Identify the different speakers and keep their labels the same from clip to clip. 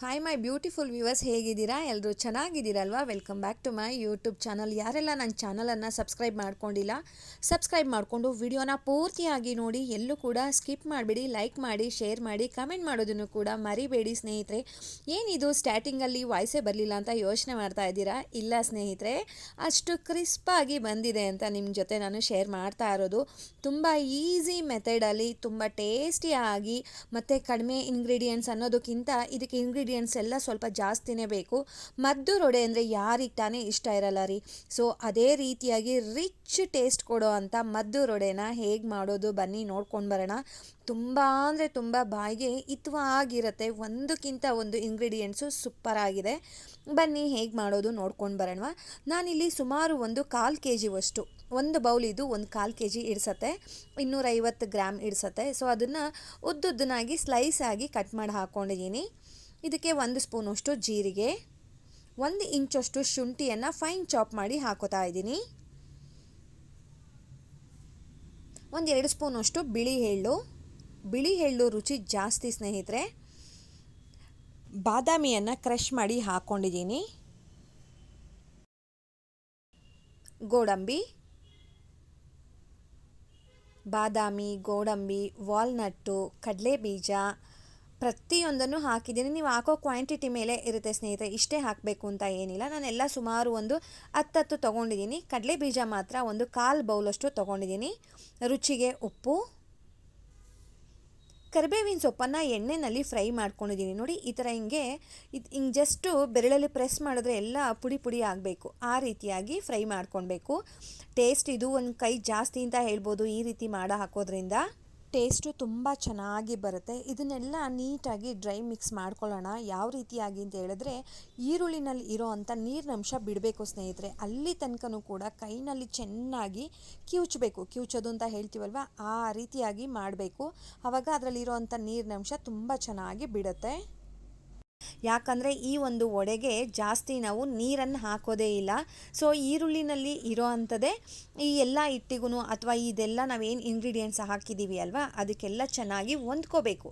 Speaker 1: Hi my beautiful viewers ಹೇಗಿದ್ದೀರಾ? ಎಲ್ಲರೂ ಚೆನ್ನಾಗಿದ್ದೀರಲ್ವಾ? Welcome back to my YouTube channel ಯಾರೆಲ್ಲ ನನ್ನ ಚಾನಲನ್ನು ಸಬ್ಸ್ಕ್ರೈಬ್ ಮಾಡ್ಕೊಂಡಿಲ್ಲ ಸಬ್ಸ್ಕ್ರೈಬ್ ಮಾಡಿಕೊಂಡು ವಿಡಿಯೋನ ಪೂರ್ತಿಯಾಗಿ ನೋಡಿ, ಎಲ್ಲೂ ಕೂಡ ಸ್ಕಿಪ್ ಮಾಡಿಬಿಡಿ ಲೈಕ್ ಮಾಡಿ ಶೇರ್ ಮಾಡಿ ಕಮೆಂಟ್ ಮಾಡೋದನ್ನು ಕೂಡ ಮರಿಬೇಡಿ ಸ್ನೇಹಿತರೆ. ಏನಿದು? ಸ್ಟಾರ್ಟಿಂಗಲ್ಲಿ ವಾಯ್ಸೇ ಬರಲಿಲ್ಲ ಅಂತ ಯೋಚನೆ ಮಾಡ್ತಾ ಇದ್ದೀರಾ? ಇಲ್ಲ ಸ್ನೇಹಿತರೆ, ಅಷ್ಟು ಕ್ರಿಸ್ಪಾಗಿ ಬಂದಿದೆ ಅಂತ ನಿಮ್ಮ ಜೊತೆ ನಾನು ಶೇರ್ ಮಾಡ್ತಾ ಇರೋದು. ತುಂಬ ಈಸಿ ಮೆಥಡಲ್ಲಿ ತುಂಬ ಟೇಸ್ಟಿಯಾಗಿ ಮತ್ತು ಕಡಿಮೆ ಇಂಗ್ರೀಡಿಯೆಂಟ್ಸ್ ಅನ್ನೋದಕ್ಕಿಂತ ಇದಕ್ಕೆ ಇಂಗ್ರೀಡಿಯೆಂಟ್ಸ್ ಎಲ್ಲ ಸ್ವಲ್ಪ ಜಾಸ್ತಿನೇ ಬೇಕು. ಮದ್ದು ರೊಡೆ ಅಂದರೆ ಯಾರಿಗೆ ತಾನೇ ಇಷ್ಟ ಇರಲ್ಲ ರೀ. ಸೊ ಅದೇ ರೀತಿಯಾಗಿ ರಿಚ್ ಟೇಸ್ಟ್ ಕೊಡೋ ಅಂಥ ಮದ್ದು ರೊಡೆನ ಹೇಗೆ ಮಾಡೋದು ಬನ್ನಿ ನೋಡ್ಕೊಂಡು ಬರೋಣ. ತುಂಬ ಅಂದರೆ ತುಂಬ ಬಾಯಿಗೆ ಹಿತವಾಗಿರುತ್ತೆ. ಒಂದಕ್ಕಿಂತ ಒಂದು ಇಂಗ್ರೀಡಿಯೆಂಟ್ಸು ಸೂಪರ್ ಆಗಿದೆ. ಬನ್ನಿ ಹೇಗೆ ಮಾಡೋದು ನೋಡ್ಕೊಂಡು ಬರೋಣ. ನಾನಿಲ್ಲಿ ಸುಮಾರು ಒಂದು ಕಾಲು ಕೆ ಜಿವಷ್ಟು ಒಂದು ಬೌಲ್ ಇದು ಒಂದು ಕಾಲು ಕೆ ಜಿ ಇಡ್ಸತ್ತೆ. ಇನ್ನೂರೈವತ್ತು ಗ್ರಾಮ್ ಇಡ್ಸತ್ತೆ. ಸೊ ಅದನ್ನು ಉದ್ದುದ್ದನಾಗಿ ಸ್ಲೈಸ್ ಆಗಿ ಕಟ್ ಮಾಡಿ ಹಾಕ್ಕೊಂಡಿದ್ದೀನಿ ಇದಕ್ಕೆ ಒಂದು ಸ್ಪೂನಷ್ಟು ಜೀರಿಗೆ, ಒಂದು ಇಂಚಷ್ಟು ಶುಂಠಿಯನ್ನು ಫೈನ್ ಚಾಪ್ ಮಾಡಿ ಹಾಕೋತಾ ಇದ್ದೀನಿ. ಒಂದು ಎರಡು ಸ್ಪೂನಷ್ಟು ಬಿಳಿ ಎಳ್ಳು. ಬಿಳಿ ಎಳ್ಳು ರುಚಿ ಜಾಸ್ತಿ ಸ್ನೇಹಿತರೆ, ಬಾದಾಮಿಯನ್ನು ಕ್ರಷ್ ಮಾಡಿ ಹಾಕ್ಕೊಂಡಿದ್ದೀನಿ ಗೋಡಂಬಿ, ಬಾದಾಮಿ, ಗೋಡಂಬಿ ವಾಲ್ನಟ್ಟು ಕಡಲೆ ಬೀಜ ಪ್ರತಿಯೊಂದನ್ನು ಹಾಕಿದ್ದೀನಿ. ನೀವು ಹಾಕೋ ಕ್ವಾಂಟಿಟಿ ಮೇಲೆ ಇರುತ್ತೆ ಸ್ನೇಹಿತರೆ. ಇಷ್ಟೇ ಹಾಕಬೇಕು ಅಂತ ಏನಿಲ್ಲ. ನಾನೆಲ್ಲ ಸುಮಾರು ಒಂದು ಹತ್ತತ್ತು ತೊಗೊಂಡಿದ್ದೀನಿ. ಕಡಲೆ ಬೀಜ ಮಾತ್ರ ಒಂದು ಕಾಲು ಬೌಲಷ್ಟು ತೊಗೊಂಡಿದ್ದೀನಿ. ರುಚಿಗೆ ಉಪ್ಪು. ಕರಿಬೇವಿನ ಸೊಪ್ಪನ್ನು ಎಣ್ಣೆಯಲ್ಲಿ ಫ್ರೈ ಮಾಡ್ಕೊಂಡಿದ್ದೀನಿ. ನೋಡಿ, ಈ ಥರ ಹಿಂಗೆ ಇದು ಹಿಂಗೆ ಜಸ್ಟು ಬೆರಳಲ್ಲಿ ಪ್ರೆಸ್ ಮಾಡಿದ್ರೆ ಎಲ್ಲ ಪುಡಿ ಪುಡಿ ಆಗಬೇಕು. ಆ ರೀತಿಯಾಗಿ ಫ್ರೈ ಮಾಡ್ಕೊಳ್ಬೇಕು. ಟೇಸ್ಟ್ ಇದು ಒಂದು ಕೈ ಜಾಸ್ತಿ ಅಂತ ಹೇಳ್ಬೋದು ಈ ರೀತಿ ಮಾಡ ಹಾಕೋದ್ರಿಂದ ಟೇಸ್ಟು ತುಂಬ ಚೆನ್ನಾಗಿ ಬರುತ್ತೆ. ಇದನ್ನೆಲ್ಲ ನೀಟಾಗಿ ಡ್ರೈ ಮಿಕ್ಸ್ ಮಾಡ್ಕೊಳ್ಳೋಣ. ಯಾವ ರೀತಿಯಾಗಿ ಅಂತ ಹೇಳಿದ್ರೆ, ಈರುಳ್ಳಿನಲ್ಲಿ ಇರೋ ಅಂಥ ನೀರಿನಂಶ ಬಿಡಬೇಕು ಸ್ನೇಹಿತರೆ. ಅಲ್ಲಿ ತನಕನೂ ಕೂಡ ಕೈನಲ್ಲಿ ಚೆನ್ನಾಗಿ ಕಿವುಚಬೇಕು. ಕಿವುಚೋದು ಅಂತ ಹೇಳ್ತೀವಲ್ವ? ಆ ರೀತಿಯಾಗಿ ಮಾಡಬೇಕು. ಆವಾಗ ಅದರಲ್ಲಿರೋವಂಥ ನೀರಿನಂಶ ತುಂಬ ಚೆನ್ನಾಗಿ ಬಿಡುತ್ತೆ. ಯಾಕಂದರೆ ಈ ಒಂದು ಒಡೆಗೆ ಜಾಸ್ತಿ ನಾವು ನೀರನ್ನು ಹಾಕೋದೇ ಇಲ್ಲ. ಸೊ ಈರುಳ್ಳಿನಲ್ಲಿ ಇರೋ ಅಂಥದ್ದೇ ಈ ಎಲ್ಲ ಹಿಟ್ಟಿಗೂ ಅಥವಾ ಇದೆಲ್ಲ ನಾವೇನು ಇಂಗ್ರೀಡಿಯೆಂಟ್ಸ್ ಹಾಕಿದ್ದೀವಿ ಅಲ್ವಾ? ಅದಕ್ಕೆಲ್ಲ ಚೆನ್ನಾಗಿ ಹೊಂದ್ಕೋಬೇಕು.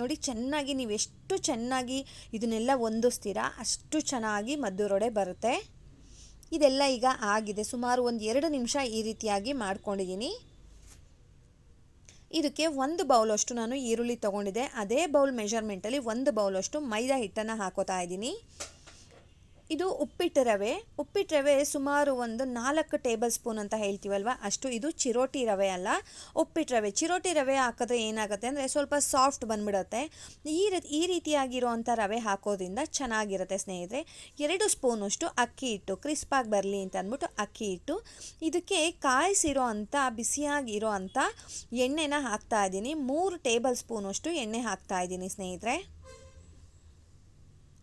Speaker 1: ನೋಡಿ, ಚೆನ್ನಾಗಿ ನೀವು ಎಷ್ಟು ಚೆನ್ನಾಗಿ ಇದನ್ನೆಲ್ಲ ಹೊಂದಿಸ್ತೀರಾ ಅಷ್ಟು ಚೆನ್ನಾಗಿ ಮದ್ದೂರೊಡೆ ಬರುತ್ತೆ. ಇದೆಲ್ಲ ಈಗ ಆಗಿದೆ. ಸುಮಾರು ಒಂದು ಎರಡು ನಿಮಿಷ ಈ ರೀತಿಯಾಗಿ ಮಾಡ್ಕೊಂಡಿದ್ದೀನಿ. ಇದಕ್ಕೆ ಒಂದು ಬೌಲಷ್ಟು ನಾನು ಈರುಳ್ಳಿ ತೊಗೊಂಡಿದ್ದೆ. ಅದೇ ಬೌಲ್ ಮೆಷರ್ಮೆಂಟಲ್ಲಿ ಒಂದು ಬೌಲಷ್ಟು ಮೈದಾ ಹಿಟ್ಟನ್ನು ಹಾಕೋತಾ ಇದ್ದೀನಿ. ಇದು ಉಪ್ಪಿಟ್ಟು ರವೆ. ಉಪ್ಪಿಟ್ಟು ರವೆ ಸುಮಾರು ಒಂದು ನಾಲ್ಕು ಟೇಬಲ್ ಸ್ಪೂನ್ ಅಂತ ಹೇಳ್ತೀವಲ್ವ? ಅಷ್ಟು ಇದು ಚಿರೋಟಿ ರವೆ ಅಲ್ಲ. ಉಪ್ಪಿಟ್ಟು ರವೆ. ಚಿರೋಟಿ ರವೆ ಹಾಕಿದ್ರೆ ಏನಾಗುತ್ತೆ ಅಂದರೆ ಸ್ವಲ್ಪ ಸಾಫ್ಟ್ ಬಂದ್ಬಿಡುತ್ತೆ. ಈ ರೀತಿ ಈ ರೀತಿಯಾಗಿರೋವಂಥ ರವೆ ಹಾಕೋದ್ರಿಂದ ಚೆನ್ನಾಗಿರುತ್ತೆ ಸ್ನೇಹಿತರೆ. ಎರಡು ಸ್ಪೂನಷ್ಟು ಅಕ್ಕಿ ಹಿಟ್ಟು, ಕ್ರಿಸ್ಪಾಗಿ ಬರಲಿ ಅಂತ ಅಂದ್ಬಿಟ್ಟು ಅಕ್ಕಿ ಹಿಟ್ಟು. ಇದಕ್ಕೆ ಕಾಯಿಸಿರೋ ಅಂಥ ಬಿಸಿಯಾಗಿರೋ ಅಂಥ ಎಣ್ಣೆನ ಹಾಕ್ತಾ ಇದ್ದೀನಿ. ಮೂರು ಟೇಬಲ್ ಸ್ಪೂನಷ್ಟು ಎಣ್ಣೆ ಹಾಕ್ತಾ ಇದ್ದೀನಿ ಸ್ನೇಹಿತರೆ.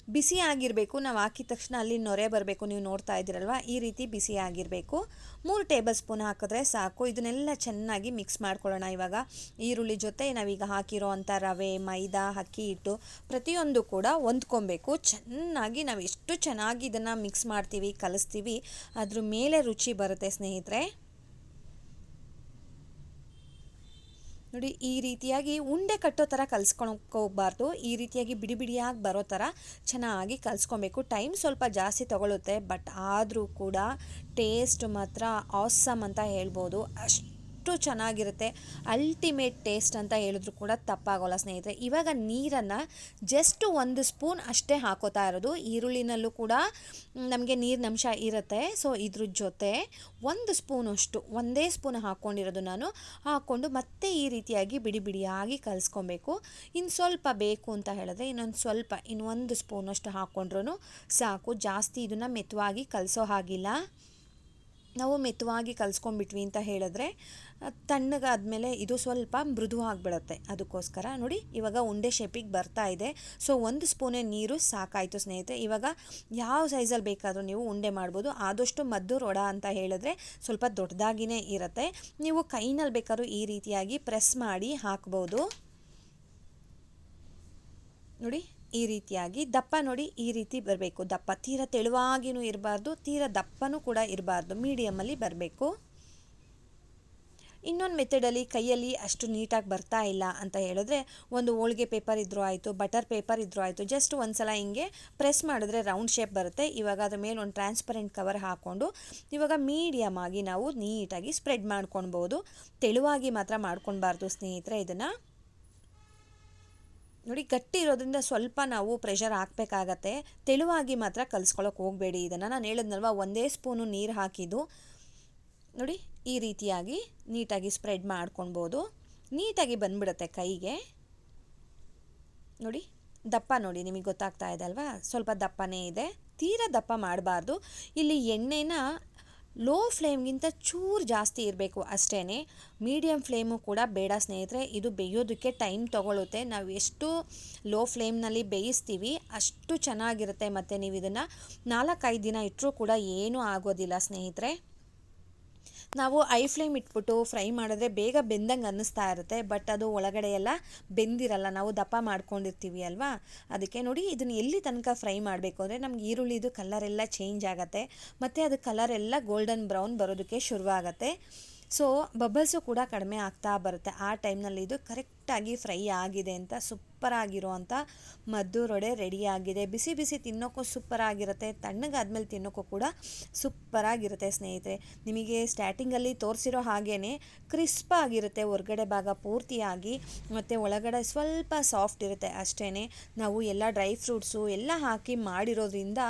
Speaker 1: ಬಿಸಿ ಆಗಿರಬೇಕು, ನಾವು ಹಾಕಿದ ತಕ್ಷಣ ಅಲ್ಲಿ ನೊರೆ ಬರಬೇಕು, ನೀವು ನೋಡ್ತಾ ಇದ್ದೀರಲ್ವ? ಈ ರೀತಿ ಬಿಸಿ ಆಗಿರಬೇಕು. ಮೂರು ಟೇಬಲ್ ಸ್ಪೂನ್ ಹಾಕಿದ್ರೆ ಸಾಕು. ಇದನ್ನೆಲ್ಲ ಚೆನ್ನಾಗಿ ಮಿಕ್ಸ್ ಮಾಡ್ಕೊಳ್ಳೋಣ ಇವಾಗ. ಈರುಳ್ಳಿ ಜೊತೆ ನಾವೀಗ ಹಾಕಿರೋ ಅಂಥ ರವೆ, ಮೈದಾ, ಅಕ್ಕಿ ಹಿಟ್ಟು ಪ್ರತಿಯೊಂದು ಕೂಡ ಹೊಂದ್ಕೊಬೇಕು. ಚೆನ್ನಾಗಿ ನಾವು ಎಷ್ಟು ಚೆನ್ನಾಗಿ ಇದನ್ನು ಮಿಕ್ಸ್ ಮಾಡ್ತೀವಿ, ಕಲಿಸ್ತೀವಿ, ಅದ್ರ ಮೇಲೆ ರುಚಿ ಬರುತ್ತೆ ಸ್ನೇಹಿತರೆ. ನೋಡಿ, ಈ ರೀತಿಯಾಗಿ ಉಂಡೆ ಕಟ್ಟೋ ಥರ ಕಲ್ಸ್ಕೊಳಕ್ಕೋಗ್ಬಾರ್ದು ಈ ರೀತಿಯಾಗಿ ಬಿಡಿ ಬಿಡಿಯಾಗಿ ಬರೋ ಥರ ಚೆನ್ನಾಗಿ ಕಲ್ಸ್ಕೊಬೇಕು ಟೈಮ್ ಸ್ವಲ್ಪ ಜಾಸ್ತಿ ತಗೊಳುತ್ತೆ ಬಟ್ ಆದರೂ ಕೂಡ ಟೇಸ್ಟ್ ಮಾತ್ರ ಆಸಮ್ ಅಂತ ಹೇಳ್ಬೋದು. ಅಷ್ಟು ಚೆನ್ನಾಗಿರುತ್ತೆ. ಅಲ್ಟಿಮೇಟ್ ಟೇಸ್ಟ್ ಅಂತ ಹೇಳಿದ್ರು ಕೂಡ ತಪ್ಪಾಗೋಲ್ಲ ಸ್ನೇಹಿತರೆ. ಇವಾಗ ನೀರನ್ನು ಜಸ್ಟ್ ಒಂದು ಸ್ಪೂನ್ ಅಷ್ಟೇ ಹಾಕೋತಾ ಇರೋದು. ಈರುಳ್ಳಿನಲ್ಲೂ ಕೂಡ ನಮಗೆ ನೀರಿನಂಶ ಇರುತ್ತೆ. ಸೊ ಇದ್ರ ಜೊತೆ ಒಂದು ಸ್ಪೂನಷ್ಟು ಒಂದೇ ಸ್ಪೂನ್ ಹಾಕ್ಕೊಂಡಿರೋದು ನಾನು. ಹಾಕ್ಕೊಂಡು ಮತ್ತೆ ಈ ರೀತಿಯಾಗಿ ಬಿಡಿ ಬಿಡಿಯಾಗಿ ಕಲಿಸ್ಕೊಬೇಕು. ಇನ್ನು ಸ್ವಲ್ಪ ಬೇಕು ಅಂತ ಹೇಳಿದ್ರೆ ಇನ್ನೊಂದು ಸ್ವಲ್ಪ ಇನ್ನೊಂದು ಸ್ಪೂನಷ್ಟು ಹಾಕ್ಕೊಂಡ್ರೂ ಸಾಕು. ಜಾಸ್ತಿ ಇದನ್ನು ಮೆತ್ತವಾಗಿ ಕಲಿಸೋ ಹಾಗಿಲ್ಲ. ನಾವು ಮೆತ್ತವಾಗಿ ಕಲಿಸ್ಕೊಂಡ್ಬಿಟ್ವಿ ಅಂತ ಹೇಳಿದ್ರೆ ತಣ್ಣಗಾದ್ಮೇಲೆ ಇದು ಸ್ವಲ್ಪ ಮೃದು ಆಗಿಬಿಡುತ್ತೆ. ಅದಕ್ಕೋಸ್ಕರ ನೋಡಿ, ಇವಾಗ ಉಂಡೆ ಶೇಪಿಗೆ ಬರ್ತಾ ಇದೆ. ಸೊ ಒಂದು ಸ್ಪೂನೇ ನೀರು ಸಾಕಾಯಿತು ಸ್ನೇಹಿತರೆ. ಇವಾಗ ಯಾವ ಸೈಜಲ್ಲಿ ಬೇಕಾದರೂ ನೀವು ಉಂಡೆ ಮಾಡ್ಬೋದು. ಆದಷ್ಟು ಮದ್ದು ರೊಡ ಅಂತ ಹೇಳಿದ್ರೆ ಸ್ವಲ್ಪ ದೊಡ್ಡದಾಗಿಯೇ ಇರುತ್ತೆ. ನೀವು ಕೈನಲ್ಲಿ ಬೇಕಾದ್ರೂ ಈ ರೀತಿಯಾಗಿ ಪ್ರೆಸ್ ಮಾಡಿ ಹಾಕ್ಬೋದು. ನೋಡಿ, ಈ ರೀತಿಯಾಗಿ ದಪ್ಪ ನೋಡಿ ಈ ರೀತಿ ಬರಬೇಕು. ದಪ್ಪ ತೀರ ತೆಳುವಾಗಿನೂ ಇರಬಾರ್ದು, ತೀರ ದಪ್ಪನೂ ಕೂಡ ಇರಬಾರ್ದು. ಮೀಡಿಯಮಲ್ಲಿ ಬರಬೇಕು. ಇನ್ನೊಂದು ಮೆಥಡಲ್ಲಿ ಕೈಯಲ್ಲಿ ಅಷ್ಟು ನೀಟಾಗಿ ಬರ್ತಾ ಇಲ್ಲ ಅಂತ ಹೇಳಿದ್ರೆ ಒಂದು ಹೋಳಿಗೆ ಪೇಪರ್ ಇದ್ರೂ ಆಯಿತು ಬಟರ್ ಪೇಪರ್ ಇದ್ರೂ ಆಯಿತು ಜಸ್ಟ್ ಒಂದು ಸಲ ಹಿಂಗೆ ಪ್ರೆಸ್ ಮಾಡಿದ್ರೆ ರೌಂಡ್ ಶೇಪ್ ಬರುತ್ತೆ. ಇವಾಗ ಅದ್ರ ಮೇಲೆ ಒಂದು ಟ್ರಾನ್ಸ್ಪರೆಂಟ್ ಕವರ್ ಹಾಕ್ಕೊಂಡು ಇವಾಗ ಮೀಡಿಯಮ್ ಆಗಿ ನಾವು ನೀಟಾಗಿ ಸ್ಪ್ರೆಡ್ ಮಾಡ್ಕೊಳ್ಬೋದು ತೆಳುವಾಗಿ ಮಾತ್ರ ಮಾಡ್ಕೊಳ್ಬಾರ್ದು ಸ್ನೇಹಿತರೆ ಇದನ್ನು. ನೋಡಿ, ಗಟ್ಟಿ ಇರೋದ್ರಿಂದ ಸ್ವಲ್ಪ ನಾವು ಪ್ರೆಷರ್ ಹಾಕಬೇಕಾಗತ್ತೆ. ತೆಳುವಾಗಿ ಮಾತ್ರ ಕಲಿಸ್ಕೊಳಕ್ಕೆ ಹೋಗಬೇಡಿ. ಇದನ್ನು ನಾನು ಹೇಳಿದ್ನಲ್ವ, ಒಂದೇ ಸ್ಪೂನು ನೀರು ಹಾಕಿದ್ದು. ನೋಡಿ, ಈ ರೀತಿಯಾಗಿ ನೀಟಾಗಿ ಸ್ಪ್ರೆಡ್ ಮಾಡ್ಕೊಳ್ಬೋದು. ನೀಟಾಗಿ ಬಂದ್ಬಿಡುತ್ತೆ ಕೈಗೆ. ನೋಡಿ, ದಪ್ಪ ನೋಡಿ, ನಿಮಗೆ ಗೊತ್ತಾಗ್ತಾ ಇದೆ ಅಲ್ವಾ? ಸ್ವಲ್ಪ ದಪ್ಪನೇ ಇದೆ. ತೀರಾ ದಪ್ಪ ಮಾಡಬಾರ್ದು. ಇಲ್ಲಿ ಎಣ್ಣೆನ ಲೋ ಫ್ಲೇಮ್ಗಿಂತ ಚೂರು ಜಾಸ್ತಿ ಇರಬೇಕು ಅಷ್ಟೇ ಮೀಡಿಯಮ್ ಫ್ಲೇಮು ಕೂಡ ಬೇಡ ಸ್ನೇಹಿತರೆ, ಇದು ಬೇಯೋದಕ್ಕೆ ಟೈಮ್ ತೊಗೊಳುತ್ತೆ. ನಾವು ಎಷ್ಟು ಲೋ ಫ್ಲೇಮ್ನಲ್ಲಿ ಬೇಯಿಸ್ತೀವಿ, ಅಷ್ಟು ಚೆನ್ನಾಗಿರುತ್ತೆ ಮತ್ತು ನೀವು ಇದನ್ನು ನಾಲ್ಕೈದು ದಿನ ಇಟ್ಟರೂ ಕೂಡ ಏನೂ ಆಗೋದಿಲ್ಲ ಸ್ನೇಹಿತರೆ. ನಾವು ಐ ಫ್ಲೇಮ್ ಇಟ್ಬಿಟ್ಟು ಫ್ರೈ ಮಾಡಿದ್ರೆ ಬೇಗ ಬೆಂದಂಗೆ ಅನ್ನಿಸ್ತಾ ಇರುತ್ತೆ, ಬಟ್ ಅದು ಒಳಗಡೆ ಎಲ್ಲ ಬೆಂದಿರಲ್ಲ, ನಾವು ದಪ್ಪ ಮಾಡ್ಕೊಂಡಿರ್ತೀವಿ ಅಲ್ವಾ? ಅದಕ್ಕೆ ನೋಡಿ, ಇದನ್ನು ಎಲ್ಲಿ ತನಕ ಫ್ರೈ ಮಾಡಬೇಕು ಅಂದರೆ ನಮ್ಗೆ ಈರುಳ್ಳಿದು ಕಲರ್ ಎಲ್ಲ ಚೇಂಜ್ ಆಗುತ್ತೆ, ಮತ್ತು ಅದು ಕಲರ್ ಎಲ್ಲ ಗೋಲ್ಡನ್ ಬ್ರೌನ್ ಬರೋದಕ್ಕೆ ಶುರುವಾಗತ್ತೆ. ಸೊ ಬಬಲ್ಸು ಕೂಡ ಕಡಿಮೆ ಆಗ್ತಾ ಬರುತ್ತೆ ಆ ಟೈಮ್ನಲ್ಲಿ ಇದು ಕರೆಕ್ಟಾಗಿ ಫ್ರೈ ಆಗಿದೆ ಅಂತ ಸೂಪರಾಗಿರುವಂಥ ಮದ್ದೂರೊಡೆ ರೆಡಿಯಾಗಿದೆ. ಬಿಸಿ ಬಿಸಿ ತಿನ್ನೋಕ್ಕೂ ಸೂಪರಾಗಿರುತ್ತೆ, ತಣ್ಣಗಾದ್ಮೇಲೆ ತಿನ್ನೋಕ್ಕೂ ಕೂಡ ಸೂಪರಾಗಿರುತ್ತೆ ಸ್ನೇಹಿತರೆ. ನಿಮಗೆ ಸ್ಟಾರ್ಟಿಂಗಲ್ಲಿ ತೋರಿಸಿರೋ ಹಾಗೇ ಕ್ರಿಸ್ಪ್ ಆಗಿರುತ್ತೆ ಹೊರಗಡೆ ಭಾಗ ಪೂರ್ತಿಯಾಗಿ. ಮತ್ತು ಒಳಗಡೆ ಸ್ವಲ್ಪ ಸಾಫ್ಟ್ ಇರುತ್ತೆ ಅಷ್ಟೇ ನಾವು ಎಲ್ಲ ಡ್ರೈ ಫ್ರೂಟ್ಸು ಎಲ್ಲ ಹಾಕಿ ಮಾಡಿರೋದ್ರಿಂದ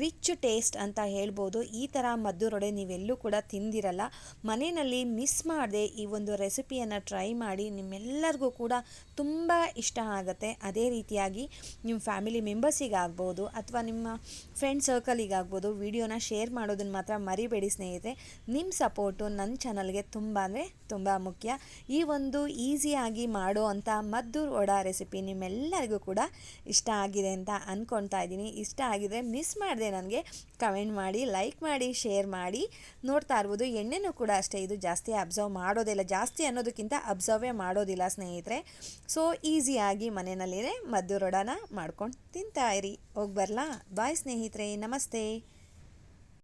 Speaker 1: ರಿಚ್ ಟೇಸ್ಟ್ ಅಂತ ಹೇಳ್ಬೋದು. ಈ ಥರ ಮದ್ದೂರೊಡೆ ನೀವೆಲ್ಲೂ ಕೂಡ ತಿಂದಿರಲ್ಲ. ಮನೆಯಲ್ಲಿ ಮಿಸ್ ಮಾಡದೆ ಈ ಒಂದು ರೆಸಿಪಿಯನ್ನು ಟ್ರೈ ಮಾಡಿ ನಿಮ್ಮೆಲ್ಲರಿಗೂ ಕೂಡ ತುಂಬ ಇಷ್ಟ ಆಗುತ್ತೆ. ಅದೇ ರೀತಿಯಾಗಿ ನಿಮ್ಮ ಫ್ಯಾಮಿಲಿ ಮೆಂಬರ್ಸಿಗಾಗ್ಬೋದು ಅಥವಾ ನಿಮ್ಮ ಫ್ರೆಂಡ್ ಸರ್ಕಲಿಗಾಗ್ಬೋದು ವಿಡಿಯೋನ ಶೇರ್ ಮಾಡೋದನ್ನು ಮಾತ್ರ ಮರಿಬೇಡಿ ಸ್ನೇಹಿತರೆ. ನಿಮ್ಮ ಸಪೋರ್ಟು ನನ್ನ ಚಾನಲ್ಗೆ ತುಂಬ ಅಂದರೆ ತುಂಬ ಮುಖ್ಯ. ಈ ಒಂದು ಈಸಿಯಾಗಿ ಮಾಡೋ ಅಂಥ ಮದ್ದೂರು ವಡ ರೆಸಿಪಿ ನಿಮ್ಮೆಲ್ಲರಿಗೂ ಕೂಡ ಇಷ್ಟ ಆಗಿದೆ ಅಂತ ಅಂದ್ಕೊಳ್ತಾ ಇದ್ದೀನಿ. ಇಷ್ಟ ಆಗಿದರೆ ಮಿಸ್ ಮಾಡಿದೆ ನನಗೆ. ಕಮೆಂಟ್ ಮಾಡಿ, ಲೈಕ್ ಮಾಡಿ, ಶೇರ್ ಮಾಡಿ. ನೋಡ್ತಾ ಇರ್ಬೋದು, ಎಣ್ಣೆನೂ ಕೂಡ ಅಷ್ಟೇ. ಇದು ಜಾಸ್ತಿ ಅಬ್ಸರ್ವ್ ಮಾಡೋದಿಲ್ಲ ಜಾಸ್ತಿ ಅನ್ನೋದಕ್ಕಿಂತ ಅಬ್ಸರ್ವೇ ಮಾಡೋದಿಲ್ಲ ಸ್ನೇಹಿತರೆ. ಸೊ ಈಸಿಯಾಗಿ ಮದ್ದು ರೋಡನ ಮಾಡ್ಕೊಂಡು ತಿಂತಾ ಇರಿ. ಹೋಗಿ ಬರಲಾ? ಬಾಯ್ ಸ್ನೇಹಿತರೆ ನಮಸ್ತೆ.